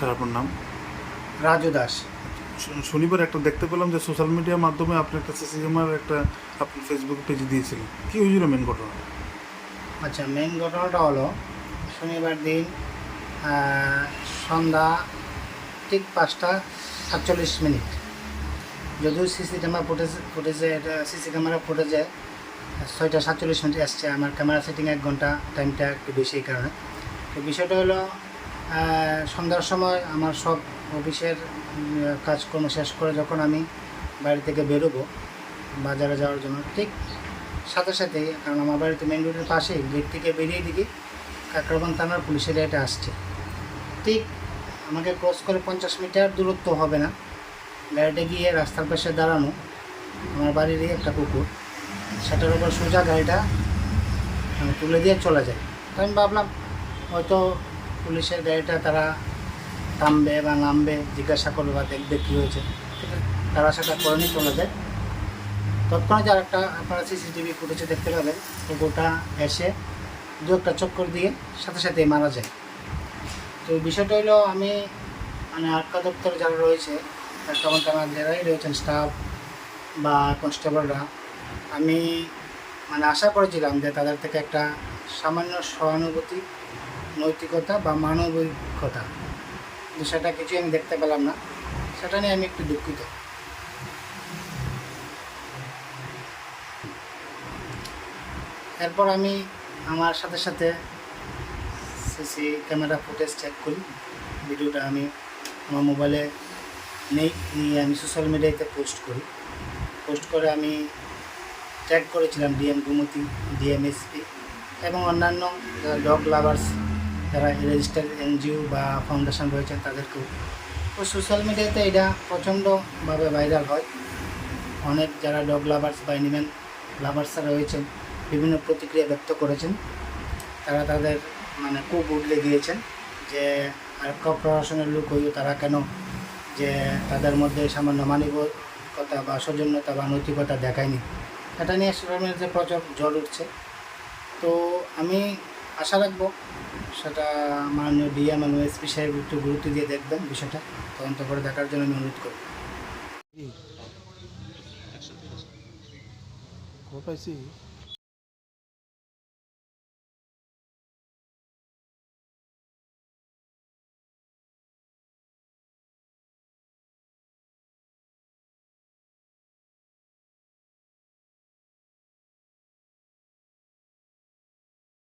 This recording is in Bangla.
স্যার আপনার নাম? রাজু দাস। শনিবার একটা দেখতে পেলাম যে সোশ্যাল মিডিয়ার মাধ্যমে আপনি একটা সিসি ক্যামেরার একটা আপনি ফেসবুক পেজে দিয়েছিলেন। কি হয়েছিল মেন ঘটনা? আচ্ছা মেন ঘটনাটা হলো শনিবার দিন সন্ধ্যা ঠিক পাঁচটা সাতচল্লিশ মিনিট। যদিও সিসি ক্যামেরা ফুটেজ ফুটেজে এটা সিসি ক্যামেরা ফুটেজে ছয়টা সাতচল্লিশ মিনিট আসছে আমার ক্যামেরা সেটিং এক ঘণ্টা টাইমটা একটু বেশি এই কারণে। তো বিষয়টা হলো সন্ধ্যার সময় আমার সব অফিসের কাজকর্ম শেষ করে যখন আমি বাড়ি থেকে বেরোবো বাজারে যাওয়ার জন্য, ঠিক সাথে সাথেই, কারণ আমার বাড়িতে মেন রোডের পাশেই গেট থেকে বেরিয়ে দিকে কাকরাবান থানার পুলিশের এটা আসছে। ঠিক আমাকে ক্রস করে পঞ্চাশ মিটার দূরত্ব হবে না। গাড়িটা গিয়ে রাস্তার পাশে দাঁড়ানো আমার বাড়িরই একটা কুকুর সেটার উপর সোজা গাড়িটা তুলে দিয়ে চলে যায়। তো আমি ভাবলাম, হয়তো পুলিশের গাড়িটা তারা থামবে বা নামবে, জিজ্ঞাসা করবে বা দেখবে কী হয়েছে। তারা সেটা করে নিয়ে চলে যায়। তৎক্ষণাৎ আর একটা আপনারা সিসিটিভি ফুটেজে দেখতে পাবেন কুকুরটা এসে দু একটা চক্কর দিয়ে সাথে সাথে মারা যায়। তো বিষয়টা হলো, আমি মানে আটকা দপ্তরে যারা রয়েছে কাস্টমার আমার যারাই রয়েছেন স্টাফ বা কনস্টেবলরা আমি মানে আশা করেছিলাম যে তাদের থেকে একটা সামান্য সহানুভূতি নৈতিকতা বা মানবিকতা। সেটা কিছুই আমি দেখতে পেলাম না। সেটা নিয়ে আমি একটু দুঃখিত। এরপর আমি আমার সাথে সাথে সিসি ক্যামেরা ফুটেজ চেক করি। ভিডিওটা আমি আমার মোবাইলে নেই, নিয়ে আমি সোশ্যাল মিডিয়াতে পোস্ট করি। পোস্ট করে আমি ট্যাগ করেছিলাম ডিএম গুমতি ডিএমএসপি এবং অন্যান্য ডগ লাভার্স যারা রেজিস্টার্ড এনজিও বা ফাউন্ডেশন রয়েছেন তাদেরকেও তো সোশ্যাল মিডিয়াতে এটা প্রচণ্ডভাবে ভাইরাল হয়। অনেক যারা ডগ লাভার্স বা অ্যানিম্যাল লাভার্সরা রয়েছেন, বিভিন্ন প্রতিক্রিয়া ব্যক্ত করেছেন। তারা তাদের মানে খুব উঠলে দিয়েছেন যে, আর আরক্ষা প্রশাসনের লোক হয়েও তারা কেন? যে তাদের মধ্যে সামান্য মানবিকতা বা সৌজন্যতা বা নৈতিকতা দেখায়নি। এটা নিয়ে সোশ্যাল মিডিয়াতে প্রচুর জ্বর উঠছে। তো আমি আশা রাখব। সেটা মাননীয় ডিএম এবং এসপি সাহেব একটু গুরুত্ব দিয়ে দেখবেন বিষয়টা। তদন্ত করে দেখার জন্য আমি অনুরোধ করব পাইছি